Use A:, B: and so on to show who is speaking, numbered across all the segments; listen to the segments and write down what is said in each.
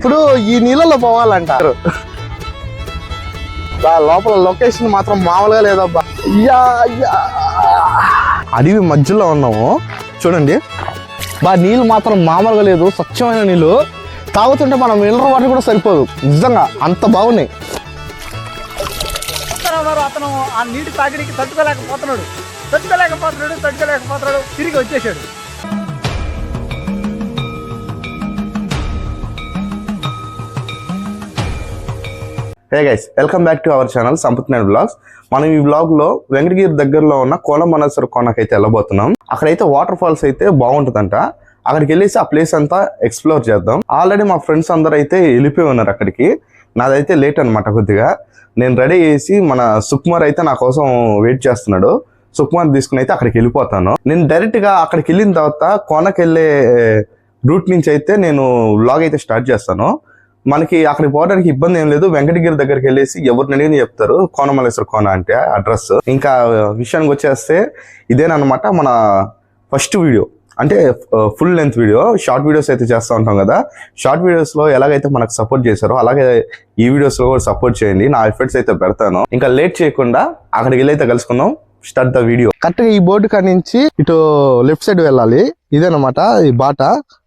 A: ఇప్పుడు ఈ నీళ్ళలో పోవాలంటారు లోపల లొకేషన్ మాత్రం మామూలుగా లేదబ్బా. యా, అడవి మధ్యలో ఉన్నాము. చూడండి. బా నీళ్ళు మాత్రం మామూలుగా లేదు. స్వచ్ఛమైన నీళ్ళు. తాగుతుంటే మనం మినరల్ వాటర్ కూడా సరిపోదు. నిజంగా అంత బాగున్నాయి.
B: అతను అతను ఆ నీటి తాకిడికి తట్టుకోలేకపోతున్నాడు. తట్టుకోలేకపోతున్నాడు తట్టుకోలేకపోతున్నాడు. తిరిగి వచ్చేసాడు.
A: Hey guys welcome back to our channel Sampath నేను బ్లాగ్స్ మనం ఈ బ్లాగ్లో వెంకటగిరి దగ్గరలో ఉన్న కోలమనేశ్వర కోనకైతే వెళ్ళబోతున్నాం. అక్కడైతే వాటర్ ఫాల్స్ అయితే బాగుంటుందంట. అక్కడికి వెళ్ళేసి ఆ ప్లేస్ అంతా ఎక్స్ప్లోర్ చేద్దాం. ఆల్రెడీ మా ఫ్రెండ్స్ అందరూ అయితే వెళ్ళిపోయి ఉన్నారు అక్కడికి. నాదైతే లేట్ అనమాట కొద్దిగా. నేను రెడీ చేసి మన సుకుమార్ అయితే నా కోసం వెయిట్ చేస్తున్నాడు. సుకుమార్ తీసుకుని అయితే అక్కడికి వెళ్ళిపోతాను. నేను డైరెక్ట్గా అక్కడికి వెళ్ళిన తర్వాత కోనకెళ్ళే రూట్ నుంచి అయితే నేను వ్లాగ్ అయితే స్టార్ట్ చేస్తాను. మనకి అక్కడికి పోవడానికి ఇబ్బంది ఏం లేదు. వెంకటగిరి దగ్గరికి వెళ్ళేసి ఎవరిని అడిగిన చెప్తారు. కోనమలేశ్వర కోన అంటే అడ్రస్. ఇంకా విషయానికి వచ్చేస్తే ఇదేనమాట మన ఫస్ట్ వీడియో. అంటే full length video. Short videos అయితే చేస్తూ ఉంటాం కదా. షార్ట్ వీడియోస్లో ఎలాగైతే మనకు సపోర్ట్ చేశారో అలాగే ఈ వీడియోస్లో కూడా సపోర్ట్ చేయండి. నా ఎఫర్ట్స్ అయితే పెడతాను. ఇంకా లేట్ చేయకుండా అక్కడికి వెళ్ళి అయితే కలుసుకుందాం. Start the video. కరెక్ట్గా ఈ బోర్డు కాడ నుంచి ఇటు లెఫ్ట్ సైడ్ వెళ్ళాలి. ఇదేనమాట ఈ బాట.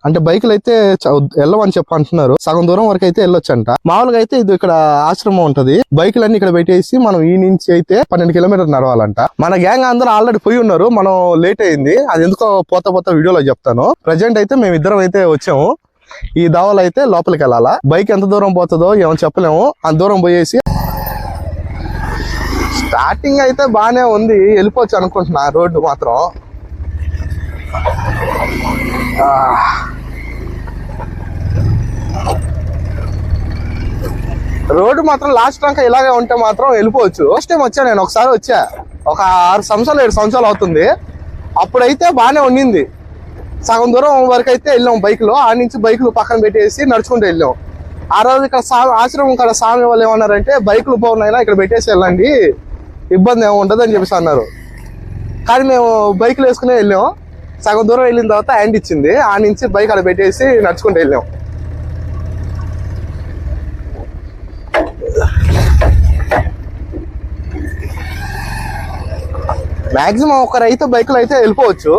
A: అంటే బైకులు అయితే చ- వెళ్ళమని చెప్పి అంటున్నారు సగం దూరం వరకు అయితే వెళ్ళొచ్చంట. మామూలుగా అయితే ఇది ఇక్కడ ఆశ్రమం ఉంటది. బైకులన్నీ ఇక్కడ పెట్టేసి మనం ఈ నుంచి అయితే పన్నెండు కిలోమీటర్ నడవాలంట. మన గ్యాంగ్ అందరూ ఆల్రెడీ పోయి ఉన్నారు. మనం లేట్ అయింది. అది ఎందుకో పోత పోత వీడియోలో చెప్తాను. ప్రజెంట్ అయితే మేము ఇద్దరం అయితే వచ్చాము. ఈ దావలు అయితే లోపలికి వెళ్ళాలా? బైక్ ఎంత దూరం పోతుందో ఏమో చెప్పలేము. అంత దూరం పోయేసి స్టార్టింగ్ అయితే బాగానే ఉంది వెళ్ళిపోవచ్చు అనుకుంటున్నా రోడ్డు మాత్రం. రోడ్డు మాత్రం లాస్ట్ రంక ఇలాగే ఉంటే మాత్రం వెళ్ళిపోవచ్చు. ఫస్ట్ టైం వచ్చా నేను ఒకసారి వచ్చా. ఒక ఆరు సంవత్సరాలు ఏడు సంవత్సరాలు అవుతుంది. అప్పుడైతే బాగానే ఉండింది. సగం దూరం వరకు అయితే వెళ్ళాం బైక్లో ఆ నుంచి బైకులు పక్కన పెట్టేసి నడుచుకుంటూ వెళ్ళాం. ఆ రోజు ఇక్కడ సా ఆశ్రమం ఇక్కడ స్వామి వాళ్ళు ఏమన్నారంటే బైకులు బాగున్నాయినా ఇక్కడ పెట్టేసి వెళ్ళండి. ఇబ్బంది ఏమి ఉండదు అని చెప్పేసి అన్నారు. కానీ మేము బైక్లు వేసుకుని వెళ్ళాం. సగం దూరం వెళ్ళిన తర్వాత హ్యాండ్ ఇచ్చింది. ఆ నుంచి బైక్ అక్కడ పెట్టేసి నడుచుకుంటూ వెళ్ళాం. మ్యాక్సిమం ఒక రైతు బైక్లో అయితే వెళ్ళిపోవచ్చు.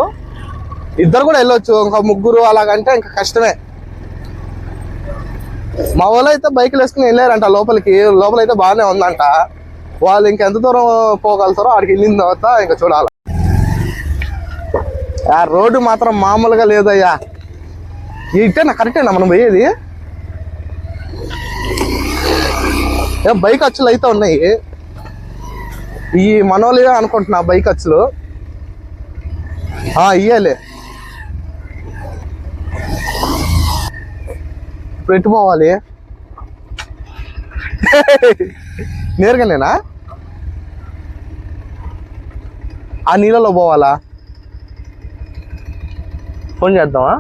A: ఇద్దరు కూడా వెళ్ళొచ్చు. ఇంకా ముగ్గురు అలాగంటే ఇంకా కష్టమే. మా వాళ్ళు అయితే బైక్లు వేసుకుని వెళ్ళారంట లోపలికి. లోపల అయితే బాగానే ఉందంట. వాళ్ళు ఇంకెంత దూరం పోగలుగుతారో ఆడికి వెళ్ళిన తర్వాత ఇంకా చూడాలి. ఆ రోడ్డు మాత్రం మామూలుగా లేదయ్యా. ఇట్టేనా కరెక్టేనా మనం పోయేది? బైక్ అచ్చులు అయితే ఉన్నాయి. ఈ మనోలే అనుకుంటున్నా బైక్ అచ్చులు. ఆ, ఇయ్యాలే. ఇప్పుడు ఎటు పోవాలి? నేరుగానేనా? ఆ నీళ్ళలో పోవాలా? ఫోన్ చేద్దామా?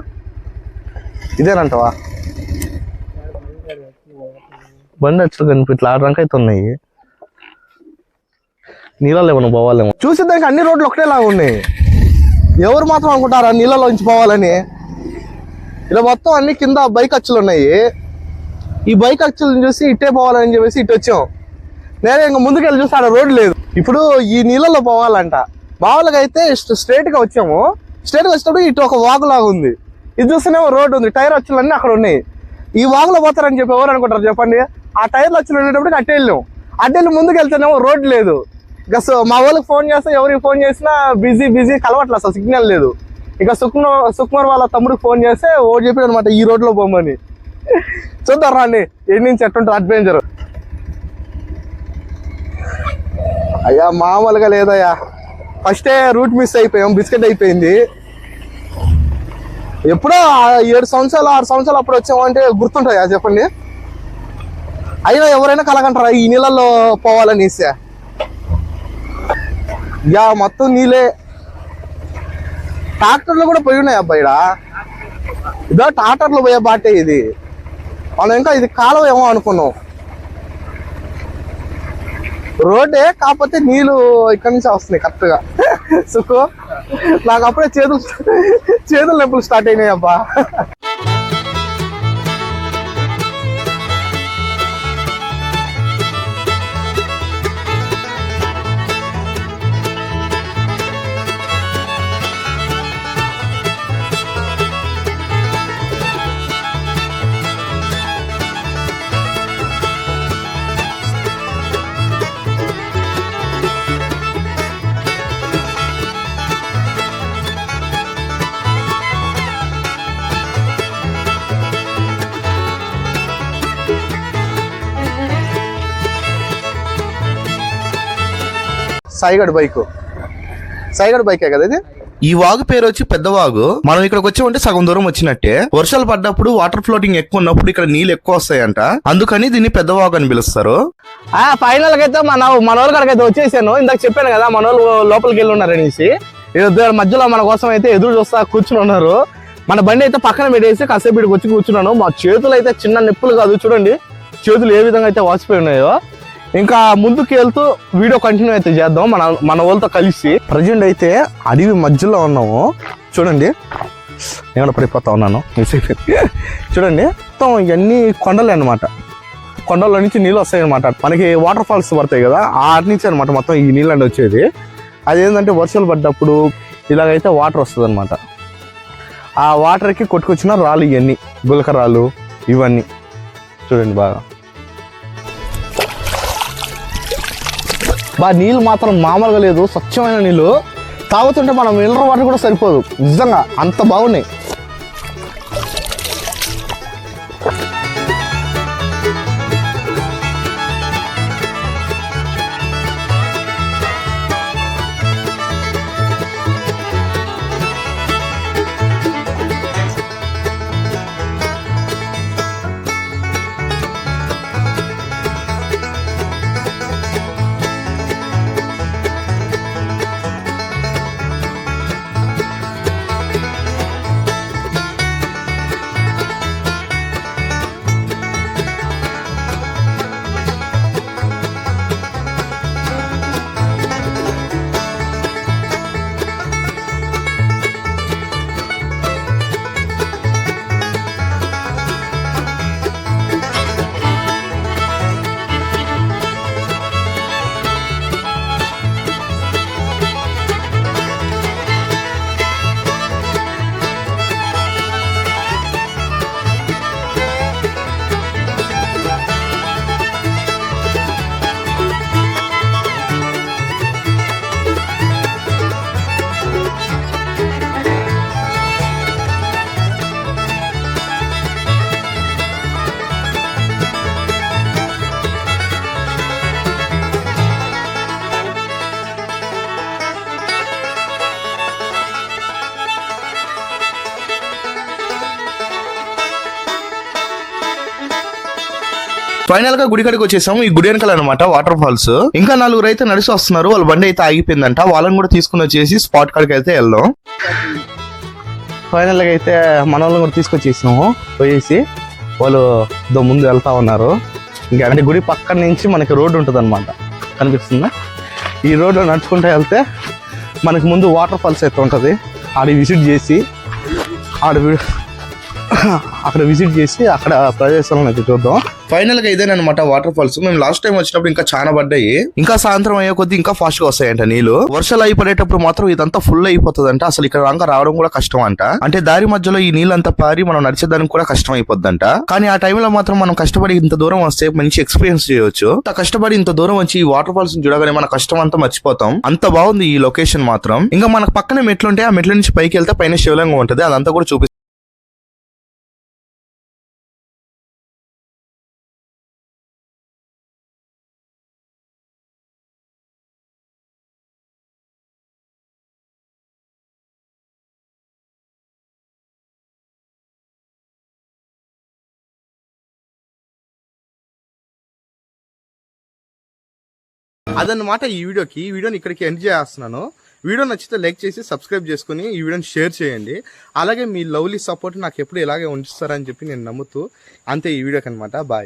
A: ఇదేనంటావా? బండి వచ్చి కనిపి ఇట్లా ఆడడానికి అయితే ఉన్నాయి. నీళ్ళలో ఏమైనా పోవాలేమో. చూసేదానికి అన్ని రోడ్లు ఒకటేలాగా ఉన్నాయి. ఎవరు మాత్రం అనుకుంటారా నీళ్ళలో నుంచి పోవాలని? ఇలా మొత్తం అన్ని కింద బైక్ అచ్చులు ఉన్నాయి. ఈ బైక్ అచ్చులను చూసి ఇట్టే పోవాలని చెప్పేసి ఇటు వచ్చాం నేనే ఇంకా ముందుకెళ్ళి చూస్తే ఆడ రోడ్ లేదు. ఇప్పుడు ఈ నీళ్ళలో పోవాలంట. మామూలుగా అయితే స్ట్రైట్గా వచ్చాము. స్ట్రైట్గా వచ్చినప్పుడు ఇటు ఒక వాగు లాగా ఉంది. ఇది చూస్తేనేమో రోడ్ ఉంది. టైర్ అచ్చులన్నీ అక్కడ ఉన్నాయి. ఈ వాగులో పోతారని చెప్పి ఎవరు అనుకుంటారు చెప్పండి? ఆ టైర్లు అచ్చులు ఉండేటప్పుడు అట్టే వెళ్ళాం. అట్టే వెళ్ళి ముందుకు వెళ్తేనేమో రోడ్ లేదు. ఇక సో మా వాళ్ళకి ఫోన్ చేస్తే ఎవరికి ఫోన్ చేసినా బిజీ బిజీ కలవట్లే అసలు సిగ్నల్ లేదు. ఇక సుక్మ సుకుమార్ వాళ్ళ తమ్ముడికి ఫోన్ చేస్తే ఓడి చెప్పాడు అనమాట ఈ రోడ్లో పోమని. చూద్దాం రాండి ఎన్ని నుంచి ఎట్టుంటారు అడ్వెంచర్. అయ్యా మామూలుగా లేదయ్యా. ఫస్టే రూట్ మిస్ అయిపోయాం బిస్కెట్ అయిపోయింది. ఎప్పుడో ఏడు సంవత్సరాలు ఆరు సంవత్సరాలు అప్పుడు వచ్చామంటే గుర్తుంటాయా చెప్పండి? అయినా ఎవరైనా కలగంటారా ఈ నీళ్ళల్లో పోవాలని ఇస్తే యా మొత్తం నీళ్ళే. ట్రాక్టర్లు కూడా పోయి ఉన్నాయి అబ్బాయిడా ఇదో ట్రాక్టర్లు పోయే బాటే ఇది. మనం ఇంకా ఇది కాలువ ఏమో అనుకున్నాం. రోడ్డే కాకపోతే నీళ్ళు ఇక్కడ నుంచి వస్తున్నాయి కరెక్ట్గా. సుఖు. నాకు అప్పుడే చేతులు చేతులు నొప్పులు స్టార్ట్ అయినాయి అబ్బా సాయిగడ్ బైక్. సాయిగడ్ బైకే కదా ఇది? ఈ వాగు పేరు వచ్చి పెద్దవాగు మనం ఇక్కడికి వచ్చామంటే సగం దూరం వచ్చినట్టే. వర్షాలు పడ్డప్పుడు వాటర్ ఫ్లోటింగ్ ఎక్కువ ఉన్నప్పుడు ఇక్కడ నీళ్ళు ఎక్కువ వస్తాయంట. అందుకని దీన్ని పెద్దవాగు అని పిలుస్తారు.
C: ఆ ఫైనల్కి అయితే మన మన వాళ్ళ కాడికైతే వచ్చేసాను. ఇందాక చెప్పాను కదా మన వాళ్ళు లోపలికి వెళ్ళి ఉన్నారు అనేసి మధ్యలో మన కోసం అయితే ఎదురు చూస్తా కూర్చుని ఉన్నారు. మన బండి అయితే పక్కన పెట్టేసి కాసేపు ఇక్కడికి వచ్చి కూర్చున్నాను. మా చేతులు అయితే చిన్న నొప్పులు కాదు. చూడండి చేతులు ఏ విధంగా అయితే వాసిపోయి ఉన్నాయో. ఇంకా ముందుకు వెళ్తూ వీడియో కంటిన్యూ అయితే చేద్దాం. మన మన వాళ్ళతో కలిసి. ప్రజెంట్ అయితే అడవి మధ్యలో ఉన్నాము. చూడండి. నేను పడిపోతా ఉన్నాను. చూడండి. మొత్తం ఇవన్నీ కొండలే అనమాట కొండల్లో నుంచి నీళ్ళు వస్తాయి అనమాట మనకి వాటర్ ఫాల్స్ పడతాయి కదా ఆటి నుంచి అనమాట మొత్తం ఈ నీళ్ళు వచ్చేది. అదేంటంటే వర్షాలు పడ్డప్పుడు ఇలాగైతే వాటర్ వస్తుంది అనమాట ఆ వాటర్కి కొట్టుకొచ్చిన రాళ్ళు ఇవన్నీ. గులక రాళ్ళు ఇవన్నీ. చూడండి బాగా. బా నీళ్ళు మాత్రం మామూలుగా లేదు స్వచ్ఛమైన నీళ్ళు. తాగుతుంటే మనం మినరల్ వాటర్ కూడా సరిపోదు. నిజంగా అంత బాగున్నాయి.
A: ఫైనల్గా గుడి కాడికి వచ్చేసాము. ఈ గుడి వెనకాల అనమాట వాటర్ ఫాల్స్ ఇంకా నలుగురు అయితే నడిచి వస్తున్నారు. వాళ్ళ బండి అయితే ఆగిపోయిందంట. వాళ్ళని కూడా తీసుకుని వచ్చేసి స్పాట్ కాడికి అయితే వెళ్దాం.
C: ఫైనల్గా అయితే మన వాళ్ళని కూడా తీసుకొచ్చేసాము పోయేసి వాళ్ళు దో ముందు వెళ్తా ఉన్నారు. ఇంకా అంటే గుడి పక్కన నుంచి మనకి రోడ్డు ఉంటుంది అనమాట కనిపిస్తుందా? ఈ రోడ్లో నడుచుకుంటూ వెళ్తే మనకి ముందు వాటర్ ఫాల్స్ అయితే ఉంటుంది. ఆడ విజిట్ చేసి ఆడ వి- అక్కడ విజిట్ చేసి అక్కడ ప్రదేశాలను అయితే చూద్దాం.
A: ఫైనల్గా ఇదేనమాట వాటర్ ఫాల్స్ మేము లాస్ట్ టైం వచ్చినప్పుడు ఇంకా చాలా పడ్డాయి. ఇంకా సాయంత్రం అయ్యే కొద్ది ఇంకా ఫాస్ట్గా వస్తాయంట నీళ్ళు. వర్షాలు అయిపోయేటప్పుడు మాత్రం ఇదంతా ఫుల్ అయిపోతుందంట. అసలు ఇక్కడ రంగ రావడం కూడా కష్టం అంట అంటే దారి మధ్యలో ఈ నీళ్ళంతా పారి మనం నడిచేదానికి కూడా కష్టం అయిపోద్దంట కానీ ఆ టైంలో మాత్రం మనం కష్టపడి ఇంత దూరం వస్తే మంచి ఎక్స్పీరియన్స్ చేయొచ్చు. ఇంత కష్టపడి ఇంత దూరం వచ్చి ఈ వాటర్ ఫాల్స్ చూడగానే మన కష్టం అంతా మర్చిపోతాం. అంత బాగుంది ఈ లొకేషన్ మాత్రం. ఇంకా మనకు పక్కన మెట్లు ఉంటాయి ఆ మెట్ల నుంచి పైకి వెళ్తే పైన శివలింగం ఉంటది. అదంతా కూడా చూపిస్తుంది అదనమాట ఈ వీడియోకి. ఈ వీడియోని ఇక్కడికి ఎండ్ చేస్తున్నాను. వీడియో నచ్చితే లైక్ చేసి సబ్స్క్రైబ్ చేసుకుని ఈ వీడియోని షేర్ చేయండి. అలాగే మీ లవ్లీ సపోర్ట్ నాకు ఎప్పుడు ఇలాగే ఉంచుతారని చెప్పి నేను నమ్ముతూ అంతే ఈ వీడియోకి అనమాట బాయ్.